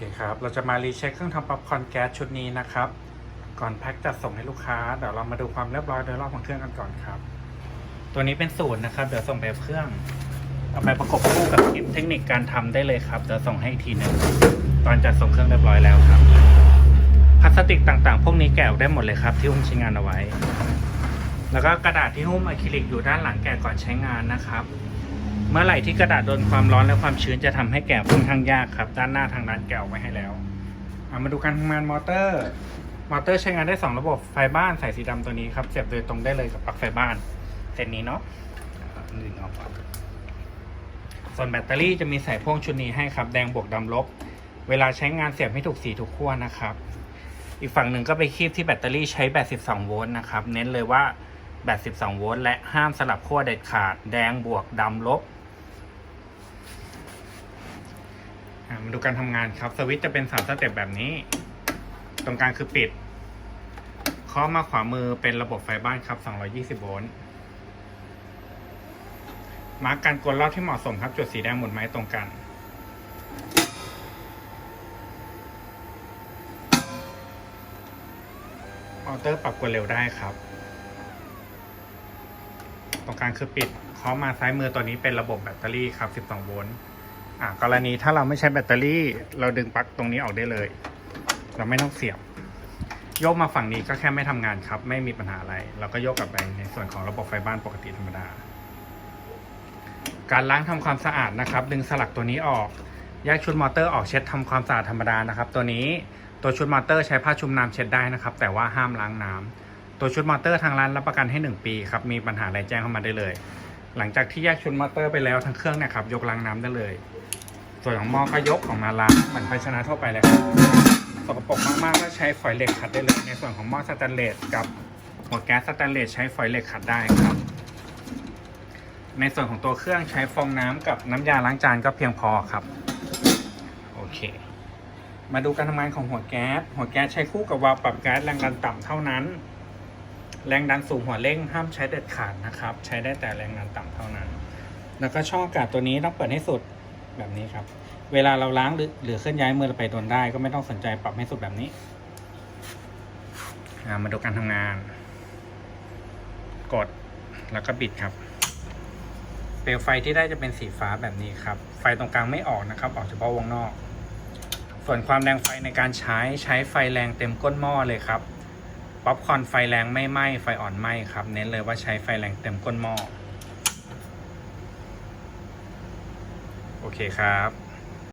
เคครับ เราจะมารีเช็คเครื่องทำป๊อปคอร์นแก๊สชุดนี้นะครับ ก่อนแพ็คจัดส่งให้ลูกค้า เดี๋ยวเรามาดูความเรียบร้อยโดยรอบของเครื่องกันก่อนครับ ตัวนี้เป็นสูตรนะครับ เดี๋ยวส่งไปเครื่อง เอาไปประกบคู่กับคลิปเทคนิคการทำได้เลยครับ เดี๋ยวส่งให้อีกทีหนึงตอนจัดส่งเครื่องเรียบร้อยแล้วครับ พลาสติกต่างๆ พวกนี้แกะออกได้หมดเลยครับ ที่หุ้มใช้งานเอาไว้ แล้วก็กระดาษที่หุ้มอะคริลิกอยู่ด้านหลังแกะก่อนใช้งานนะครับ เมื่อไหร่ที่กระดาษโดนความร้อนและความชื้นจะทำให้แกะค่อนข้างยากครับ ด้านหน้าทางร้านแกะออกไว้ให้แล้วเอามาดูการทำงานมอเตอร์ มอเตอร์ใช้งานได้ 2 ระบบไฟบ้านสายสีดำตัวนี้ครับเสียบโดยตรงได้เลยกับปลั๊กไฟบ้านเส้นนี้เนาะนะครับดึงออกก่อนส่วนแบตเตอรี่จะมีใส่พ่วงชุดนี้ให้ครับ แดงบวกดำลบ เวลาใช้งานเสียบให้ถูกสีถูกขั้วนะครับ อีกฝั่งหนึ่งก็ไปคีบที่แบตเตอรี่ใช้แบต 12 โวลต์นะครับ เน้นเลยว่าแบต 12 โวลต์และห้ามสลับขั้วเด็ดขาด แดงบวกดำลบ อะ มาดูการทำงานครับ สวิตช์จะเป็นสามสเต็ปแบบนี้ ตรงกลางคือปิดเคาะมาขวามือเป็นระบบไฟบ้านครับ 220 โวลต์ มาร์กการกดรอบที่เหมาะสมครับ จุดสีแดงหมุนไม้ตรงกัน ออเตอร์ปรับกดเร็วได้ครับ ตรงกลางคือปิดเคาะมาซ้ายมือตัวนี้เป็นระบบแบตเตอรี่ครับ 12 โวลต์ อ่ากรณีถ้าเราไม่ใช้แบตเตอรี่ เราดึงปลั๊กตรงนี้ออกได้เลย เราไม่ต้องเสียบ โยกมาฝั่งนี้ก็แค่ไม่ทำงานครับ ไม่มีปัญหาอะไร เราก็โยกกลับไปในส่วนของระบบไฟบ้านปกติธรรมดา การล้างทำความสะอาดนะครับ ดึงสลักตัวนี้ออกแยกชุดมอเตอร์ออกเช็ดทำความสะอาดธรรมดานะครับ ตัวนี้ตัวชุดมอเตอร์ใช้ผ้าชุบน้ำเช็ดได้นะครับ แต่ว่าห้ามล้างน้ำตัวชุดมอเตอร์ทางร้านรับประกันให้ 1 ปีครับมีปัญหาอะไรแจ้งเข้ามาได้เลย หลังจากที่แยกชุดมอเตอร์ไปแล้วทั้งเครื่องเนะครับยกล้างน้ำได้เลย ส่วนของหม้อก็ยกออกมาล้างเหมือนภาชนะทั่วไปเลยครับสกปรกมากๆก็ใช้ฝอยเหล็กขัดได้เลย ในส่วนของหม้อสแตนเลสกับหัวแก๊สสแตนเลสใช้ฝอยเหล็กขัดได้ครับ ในส่วนของตัวเครื่องใช้ฟองน้ำกับน้ำยาล้างจานก็เพียงพอครับโอเค มาดูการทำงานของหัวแก๊สหัวแก๊สใช้คู่กับวาล์วปรับแก๊สแรงดันต่ำเท่านั้น แรงดันสูงหัวเร่งห้ามใช้เด็ดขาดนะครับ ใช้ได้แต่แรงดันต่ำเท่านั้น แล้วก็ช่องอากาศตัวนี้ต้องเปิดให้สุดแบบนี้ครับ เวลาเราล้างหรือหรือเคลื่อนย้ายมือเราไปโดนได้ก็ไม่ต้องสนใจปรับให้สุดแบบนี้ามาดูการทำงาน กดแล้วก็บิดครับ เปลวไฟที่ได้จะเป็นสีฟ้าแบบนี้ครับ ไฟตรงกลางไม่ออกนะครับ ออกเฉพาะวงนอก ส่วนความแรงไฟในการใช้ใช้ไฟแรงเต็มก้นหม้อเลยครับ ป๊อปคอร์นไฟแรงไม่ไหม้ไฟอ่อนไหม้ครับ เน้นเลยว่าใช้ไฟแรงเต็มก้นหม้อ โอเคครับ